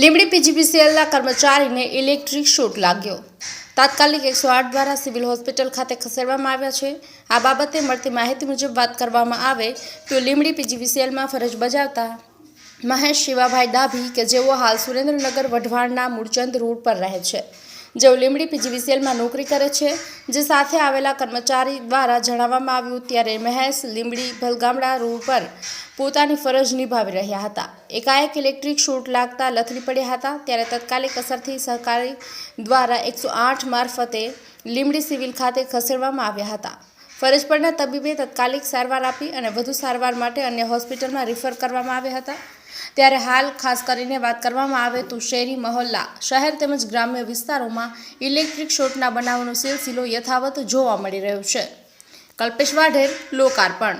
લીંબડી પીજીપીસીએલના કર્મચારીને electric shot લાગ્યો. તાત્કાલિક એકસો આઠ દ્વારા સિવિલ હોસ્પિટલ ખાતે ખસેડવામાં આવ્યા છે. આ બાબતે મળતી માહિતી મુજબ વાત કરવામાં આવે તો લીંબડી પીજીપીસીએલમાં ફરજ બજાવતા મહેશ શિવાભાઈ ડાભી કે જેઓ હાલ સુરેન્દ્રનગર વઢવાણના મૂળચંદ રોડ પર રહે છે. જેઓ લીમડી પીજીવીસીએલમાં નોકરી કરે છે, જે સાથે આવેલા કર્મચારી દ્વારા જણાવવામાં આવ્યું ત્યારે મહેશ લીંબડી ભલગામડા રોડ પર પોતાની ફરજ નિભાવી રહ્યા હતા. એકાએક ઇલેક્ટ્રિક શોટ લાગતા લથડી પડ્યા હતા, ત્યારે તત્કાલિક અસરથી સહકારી દ્વારા એકસો આઠ મારફતે લીમડી સિવિલ ખાતે ખસેડવામાં આવ્યા હતા. ફરજ પરના તબીબે તત્કાલિક સારવાર આપી અને વધુ સારવાર માટે અન્ય હોસ્પિટલમાં રિફર કરવામાં આવ્યા હતા. ત્યારે હાલ ખાસ કરીને વાત કરવામાં આવે તો શેરી મહોલ્લા શહેર તેમજ ગ્રામ્ય વિસ્તારોમાં ઇલેક્ટ્રિક શોટના બનાવનો સિલસિલો યથાવત જોવા મળી રહ્યો છે. કલ્પેશ વાઢેર, લોકાર્પણ.